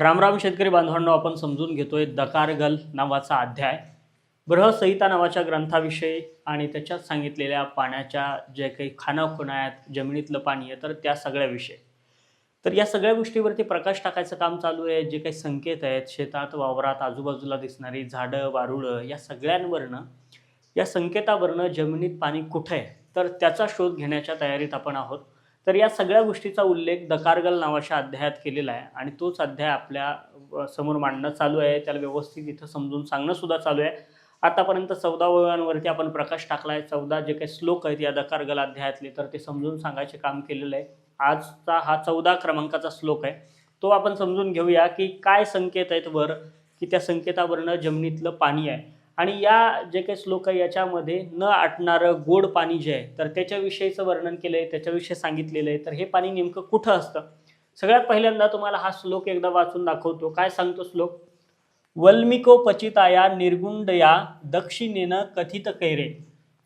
रामराम शेतकरी बांधवांना आपण समजून घेतोय दकारगल नावाचा अध्याय. बृहसंहिता नावाच्या ग्रंथाविषयी आणि त्याच्यात सांगितलेल्या पाण्याच्या जे काही खानाखुणा आहेत जमिनीतलं पाणी आहे तर त्या सगळ्या विषयी. तर या सगळ्या गोष्टीवरती प्रकाश टाकायचं काम चालू आहे. जे काही संकेत आहेत शेतात वावरात आजूबाजूला दिसणारी झाडं वारुळं या सगळ्यांवरनं या संकेतावरनं जमिनीत पाणी कुठं आहे? तर त्याचा शोध घेण्याच्या तयारीत आपण आहोत. तर या सगळ्या गोष्टीचा उल्लेख दकारगल नावाच्या अध्यायात केलेला आहे आणि तोच अध्याय आपल्यासमोर मांडणं चालू आहे. त्याला व्यवस्थित इथं समजून सांगणं सुद्धा चालू आहे. आतापर्यंत चौदा वयांवरती आपण प्रकाश टाकला आहे. चौदा जे काही श्लोक आहेत या दकारगल अध्यायातले तर ते समजून सांगायचे काम केलेलं आहे. आजचा हा चौदा क्रमांकाचा श्लोक आहे. तो आपण समजून घेऊया की काय संकेत आहेत वर की त्या संकेतावरनं जमिनीतलं पाणी आहे. आणि या जे काही श्लोक आहे याच्यामध्ये न आटणारं गोड पाणी जे आहे तर त्याच्याविषयीचं वर्णन केलं आहे त्याच्याविषयी सांगितलेलं आहे. तर हे पाणी नेमकं कुठं असतं? सगळ्यात पहिल्यांदा तुम्हाला हा श्लोक एकदा वाचून दाखवतो. काय सांगतो श्लोक? वल्मिको पचिताया निर्गुंडया दक्षिणेनं कथित कैरे।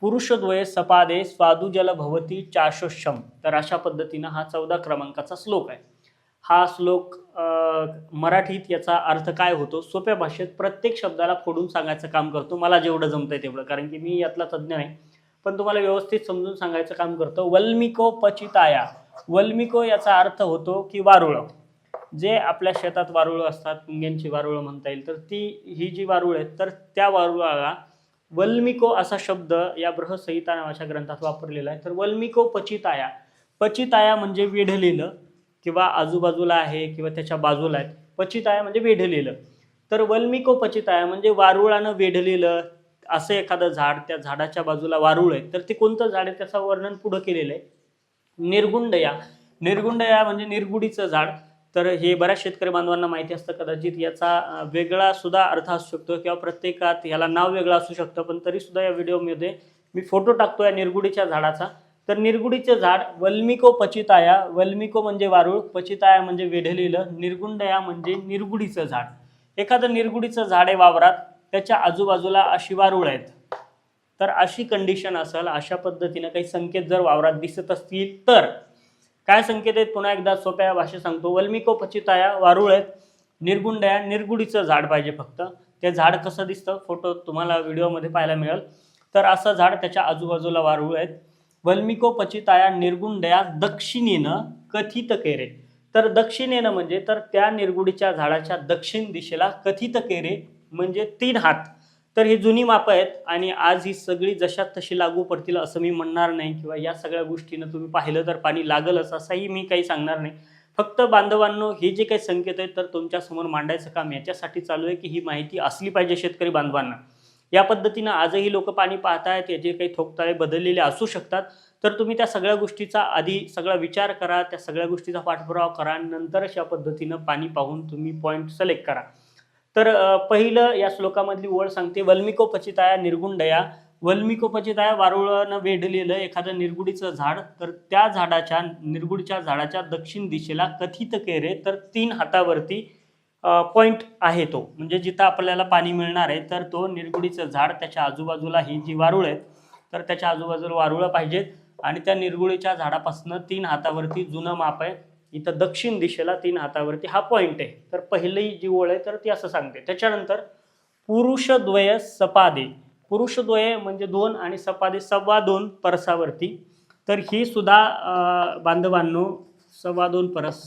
पुरुषद्वय सपादे स्वादुजल भवती चाशोशम तर अशा पद्धतीनं हा चौदा क्रमांकाचा श्लोक आहे. हा श्लोक मराठीत याचा अर्थ काय होतो? सोप्या भाषेत प्रत्येक शब्दाला फोडून सांगायचं काम करतो. मला जेवढं जमतंय तेवढं. कारण की मी यातला तज्ज्ञ नाही. पण तुम्हाला व्यवस्थित समजून सांगायचं काम करतो. वल्मिको पचिताया. वल्मिको याचा अर्थ होतो की वारुळं. जे आपल्या शेतात वारुळं असतात मुंग्यांची वारुळं म्हणता येईल तर ती ही जी वारुळ आहेत तर त्या वारुळाला वल्मिको असा शब्द या बृहसंहिता नावाच्या ग्रंथात वापरलेला आहे. तर वल्मिको पचिताया. पचिताया म्हणजे वेढलेलं. किंवा आजूबाजूला आहे किंवा त्याच्या बाजूला आहे पचिताय म्हणजे वेढलेलं. तर वल्मिको पचिताया म्हणजे वारुळानं वेढलेलं असं एखादं झाड त्या झाडाच्या बाजूला वारुळ आहे तर ते कोणतं झाड आहे त्याचं वर्णन पुढं केलेलं आहे? निर्गुंडया. निर्गुंडया म्हणजे निर्गुडीचं झाड. तर हे बऱ्याच शेतकरी बांधवांना माहिती असतं कदाचित याचा वेगळा सुद्धा अर्थ असू शकतो किंवा प्रत्येकात याला नाव वेगळं असू शकतं पण तरी सुद्धा या व्हिडिओमध्ये मी फोटो टाकतो या निर्गुडीच्या झाडाचा. तर निर्गुडीचं झाड वल्मिको पचिताया वल्मिको म्हणजे वारुळ पचिताया म्हणजे वेढलेलं निर्गुंडया म्हणजे निर्गुडीचं झाड. एखादं निर्गुडीचं झाड आहे वावरात त्याच्या आजूबाजूला अशी वारुळ आहेत. तर अशी कंडिशन असेल अशा पद्धतीनं काही संकेत जर वावरात दिसत असतील तर. काय संकेत आहेत? पुन्हा एकदा सोप्या भाषेत सांगतो. वल्मिको पचिताया वारुळ आहेत. निर्गुंडया निर्गुडीचं झाड पाहिजे फक्त. ते झाड कसं दिसतं? फोटो तुम्हाला व्हिडिओमध्ये पाहायला मिळेल. तर असं झाड त्याच्या आजूबाजूला वारुळ आहेत. वल्मिको पचिताया निर्गुंडया दक्षिणेनं कथित केरे. तर दक्षिणेनं म्हणजे तर त्या निर्गुडीच्या झाडाच्या दक्षिण दिशेला कथित केरे म्हणजे तीन हात. तर ही जुनी मापं आहेत आणि आज ही सगळी जशात तशी लागू पडतील असं मी म्हणणार नाही किंवा या सगळ्या गोष्टीनं तुम्ही पाहिलं तर पाणी लागलच असंही मी काही सांगणार नाही. फक्त बांधवांनो हे जे काही संकेत आहेत तर तुमच्यासमोर मांडायचं काम याच्यासाठी चालू आहे की ही माहिती असली पाहिजे शेतकरी बांधवांना. या पद्धतीनं आजही लोक पाणी पाहतायत याचे काही ठोकताळे बदललेले असू शकतात. तर तुम्ही त्या सगळ्या गोष्टीचा आधी सगळा विचार करा त्या सगळ्या गोष्टीचा पाठपुरावा करा नंतरच या पद्धतीनं पाणी पाहून तुम्ही पॉईंट सिलेक्ट करा. तर पहिलं या श्लोकामधली ओळ सांगते वल्मिको पचिताया निर्गुंडया. वल्मिको पचिताया वारुळानं वेढलेलं एखादं निर्गुडीचं झाड तर त्या झाडाच्या निर्गुडीच्या झाडाच्या दक्षिण दिशेला कथित केरे तर तीन हातावरती पॉईंट आहे तो. म्हणजे जिथं आपल्याला पाणी मिळणार आहे तर तो निरगुडीचं झाड त्याच्या आजूबाजूला ही जी वारुळ आहेत तर त्याच्या आजूबाजूला वारुळं पाहिजेत आणि त्या निर्गुळीच्या झाडापासून तीन हातावरती जुनं माप आहे. इथं दक्षिण दिशेला तीन हातावरती हा पॉईंट आहे. तर पहिली जी ओळ आहे तर ती असं सांगते. त्याच्यानंतर पुरुषद्वय सपादे. पुरुषद्वय म्हणजे दोन आणि सपादे सव्वा दोन परसावरती. तर ही सुद्धा बांधवांनो सव्वा दोन परस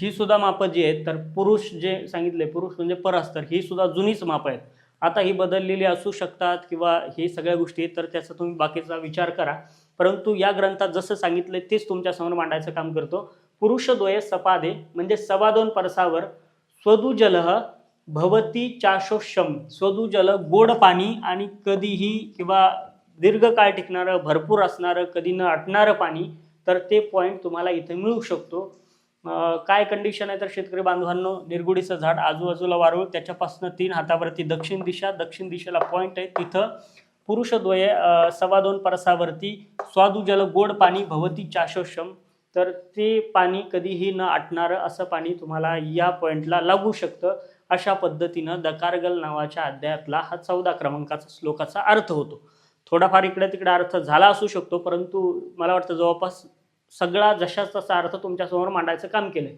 ही सुद्धा मापं जी आहेत तर पुरुष जे सांगितले पुरुष म्हणजे परस्तर ही सुद्धा जुनीच मापं आहेत. आता ही बदललेली असू शकतात किंवा हे सगळ्या गोष्टी आहेत तर त्याचा तुम्ही बाकीचा विचार करा. परंतु या ग्रंथात जसं सांगितलं तेच तुमच्यासमोर मांडायचं काम करतो. पुरुषद्वय सपादे म्हणजे सवा दोन परसावर स्वदुजल भवती चाशोषम स्वदुजल गोड पाणी आणि कधीही किंवा दीर्घकाळ टिकणारं भरपूर असणारं कधी न अटणारं पाणी तर ते पॉईंट तुम्हाला इथे मिळू शकतो. काय कंडिशन आहे तर शेतकरी बांधवांनो निर्गुडीचं झाड आजूबाजूला वारूळ त्याच्यापासून तीन हातावरती दक्षिण दिशा दक्षिण दिशेला पॉईंट आहे. तिथं पुरुषद्वय सव्वा दोन परसावरती स्वादुजल गोड पाणी भवती चाशोषम. तर ते पाणी कधीही न आटणारं असं पाणी तुम्हाला या पॉईंटला लागू शकतं. अशा पद्धतीनं दकारगल नावाच्या अध्यायातला हा चौदा क्रमांकाचा श्लोकाचा अर्थ होतो. थोडाफार इकडे तिकडे अर्थ झाला असू शकतो परंतु मला वाटतं जवळपास सगळा जशाच तसा अर्थ तुमच्यासमोर मांडायचं काम केलं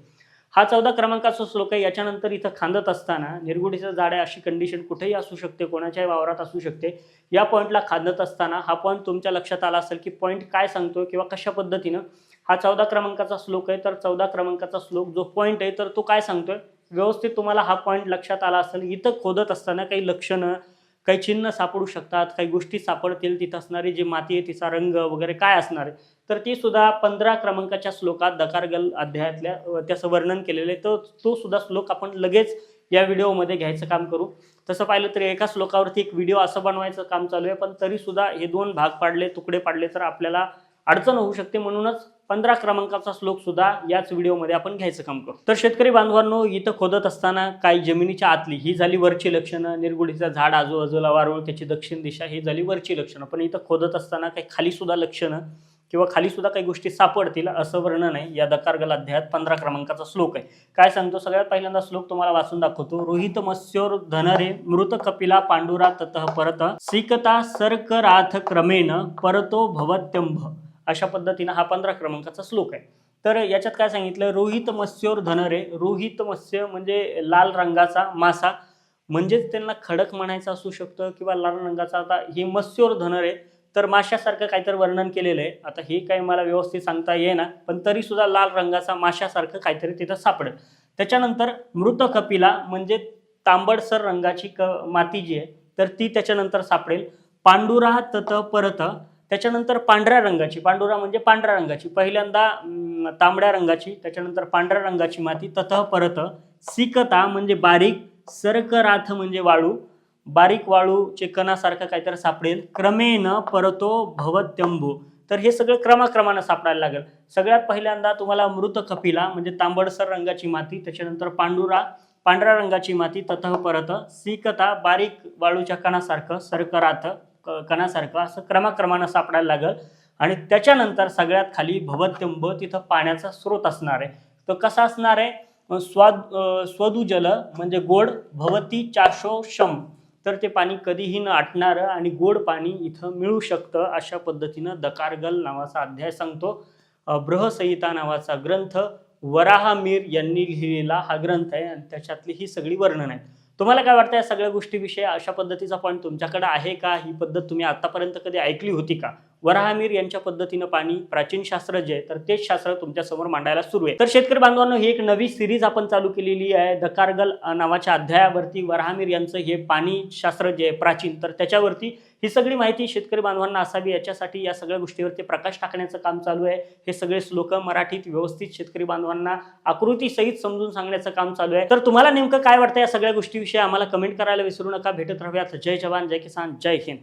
हा चौदा क्रमांकाचा श्लोक आहे. याच्यानंतर इथं खांदत असताना निर्गुडीचं झाड आहे अशी कंडिशन कुठेही असू शकते कोणाच्याही वावरात असू शकते. या पॉईंटला खांदत असताना हा पॉईंट तुमच्या लक्षात आला असेल की पॉईंट काय सांगतो किंवा कशा पद्धतीनं हा चौदा क्रमांकाचा श्लोक आहे. तर चौदा क्रमांकाचा श्लोक जो पॉईंट आहे तर तो काय सांगतोय? व्यवस्थित तुम्हाला हा पॉईंट लक्षात आला असेल. इथं खोदत असताना काही लक्षणं काही चिन्ह सापडू शकतात काही गोष्टी सापडतील तिथं असणारी जी माती आहे तिचा रंग वगैरे काय असणार आहे? तर ती सुद्धा पंधरा क्रमांकाच्या श्लोकात दकारगल अध्यायातल्या त्याचं वर्णन केलेलं आहे. तर तो सुद्धा श्लोक आपण लगेच या व्हिडिओमध्ये घ्यायचं काम करू. तसं पाहिलं तरी एका श्लोकावरती एक व्हिडिओ असं बनवायचं काम चालू आहे पण तरीसुद्धा हे दोन भाग पाडले तुकडे पाडले तर आपल्याला अडचण होऊ शकते म्हणूनच पंधरा क्रमांकाचा श्लोक सुद्धा याच व्हिडिओमध्ये आपण घ्यायचं काम करू. तर शेतकरी बांधवांनो इथं खोदत असताना काही जमिनीच्या आतली ही झाली वरची लक्षणं निर्गुडीचा झाड आजूबाजूला वारुळ त्याची दक्षिण दिशा ही झाली वरची लक्षणं. पण इथं खोदत असताना काही खाली सुद्धा लक्षणं किंवा खाली सुद्धा काही गोष्टी सापडतील असं वर्णन आहे. या दकारगल अध्यायात पंधरा क्रमांकाचा श्लोक आहे. काय सांगतो? सगळ्यात पहिल्यांदा श्लोक तुम्हाला वाचून दाखवतो. रोहित मत्स्योर धनरे मृत कपिला पांडुरा ततः परत सिकता सर्कराथ क्रमेण परतो भवत्यंभ. अशा पद्धतीनं हा पंधरा क्रमांकाचा श्लोक आहे. तर याच्यात काय सांगितलं? रोहित मत्स्योर धनरे. रोहित मत्स्य म्हणजे लाल रंगाचा मासा. म्हणजेच त्यांना खडक म्हणायचं असू शकतं किंवा लाल रंगाचा आता हे मत्स्योर धनरे. तर माशासारखं काहीतरी वर्णन केलेलं आहे. आता हे काही मला व्यवस्थित सांगता येईना पण तरी सुद्धा लाल रंगाचा माशासारखं काहीतरी तिथं सापडेल. त्याच्यानंतर मृत कपिला म्हणजे तांबडसर रंगाची क माती जी आहे तर ती त्याच्यानंतर सापडेल. पांडुरा तत परत त्याच्यानंतर पांढऱ्या रंगाची पांडुरा म्हणजे पांढऱ्या रंगाची पहिल्यांदा तांबड्या रंगाची त्याच्यानंतर पांढऱ्या रंगाची माती ततः परत सिकता म्हणजे बारीक सरकराथ म्हणजे वाळू बारीक वाळूचे कणासारखं काहीतरी सापडेल क्रमेण परतो भवत्यंभू तर हे सगळं क्रमाक्रमानं सापडायला लागेल. सगळ्यात पहिल्यांदा तुम्हाला मृत कपिला म्हणजे तांबडसर रंगाची माती त्याच्यानंतर पांडुरा पांढऱ्या रंगाची माती ततः परत सिकता बारीक वाळूच्या कणासारखं सरकराथ कणासारखं असं क्रमाक्रमानं सापडायला लागल. आणि त्याच्यानंतर सगळ्यात खाली भवत्यंभ तिथं पाण्याचा स्रोत असणार आहे. तर कसा असणार आहे? स्वाद स्वदुजल म्हणजे गोड भवती चाशो शम. तर ते पाणी कधीही न आटणारं आणि गोड पाणी इथं मिळू शकतं अशा पद्धतीनं दकारगल नावाचा अध्याय सांगतो. बृहसंहिता नावाचा ग्रंथ वराहमीर यांनी लिहिलेला हा ग्रंथ आहे आणि त्याच्यातली ही सगळी वर्णन आहे. तुम्हाला काय वाटतं या सगळ्या गोष्टीविषयी अशा पद्धतीचा पॉईंट तुमच्याकडे आहे का? ही पद्धत तुम्ही आतापर्यंत कधी ऐकली होती का? वराहमीर यांच्या पद्धतीनं पाणी प्राचीन शास्त्र जे आहे तर तेच शास्त्र तुमच्यासमोर मांडायला सुरू आहे. तर शेतकरी बांधवांनो ही एक नवी सिरीज आपण चालू केलेली आहे द कारगल नावाच्या अध्यायावरती वराहमीर यांचं हे पाणी शास्त्र जे आहे प्राचीन. तर त्याच्यावरती ही सगळी माहिती शेतकरी बांधवांना असावी याच्यासाठी या सगळ्या गोष्टीवरती प्रकाश टाकण्याचं काम चालू आहे. हे सगळे श्लोक मराठीत व्यवस्थित शेतकरी बांधवांना आकृती सहित समजून सांगण्याचं काम चालू आहे. तर तुम्हाला नेमकं काय वाटतं या सगळ्या गोष्टीविषयी? आम्हाला कमेंट करायला विसरू नका. भेटत राहूयात. जय जवान जय किसान जय हिंद.